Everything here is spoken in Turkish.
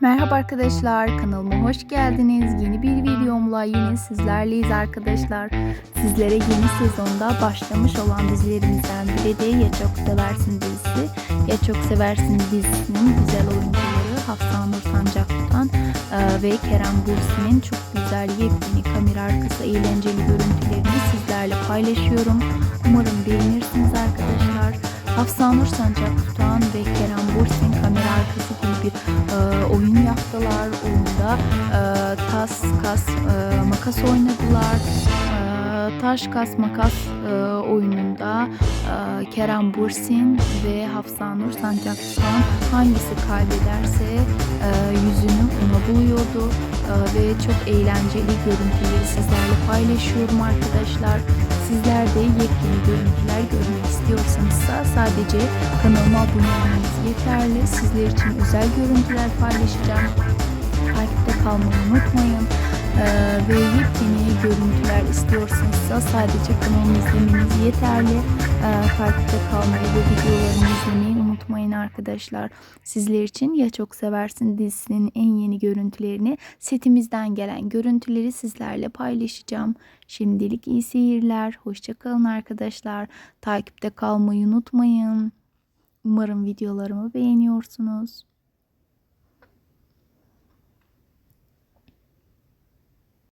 Merhaba arkadaşlar kanalıma hoş geldiniz. Yeni bir videomla yine sizlerleyiz arkadaşlar. Sizlere yeni sezonda başlamış olan dizilerimizden biri de Ya Çok Seversin dizisi. Ya Çok Seversin dizisinin güzel oyuncuları Hafsa Nur Sancak tutan e, ve Kerem Bursi'nin çok güzel yepyeni kamera arkası eğlenceli görüntülerini sizlerle paylaşıyorum. Umarım beğenirsiniz arkadaşlar. Hafsa Nur Sancak ve Kerem Bursin kamera arkası gibi bir e, oyun yaptılar. Oyunda e, tas, kas, e, makas oynadılar. E, taş, kas, makas e, oyununda e, Kerem Bursin ve Hafsa Nur Sancak tutan hangisi kaybederse e, yüzünü ona buluyordu. E, ve çok eğlenceli görüntüleri sizlerle paylaşıyorum arkadaşlar. Sizler de yepyeni görüntüler görmek da sadece kanalıma abone olmanız yeterli. Sizler için özel görüntüler paylaşacağım. Takipte kalmayı unutmayın. Ee, ve yepyeni görüntüler istiyorsanız sadece kanalımı izlemeniz yeterli. Ee, takipte kalmayı ve izlemeyi unutmayın arkadaşlar. Sizler için Ya Çok Seversin dizisinin en yeni görüntülerini setimizden gelen görüntüleri sizlerle paylaşacağım. Şimdilik iyi seyirler. Hoşçakalın arkadaşlar. Takipte kalmayı unutmayın. Umarım videolarımı beğeniyorsunuz.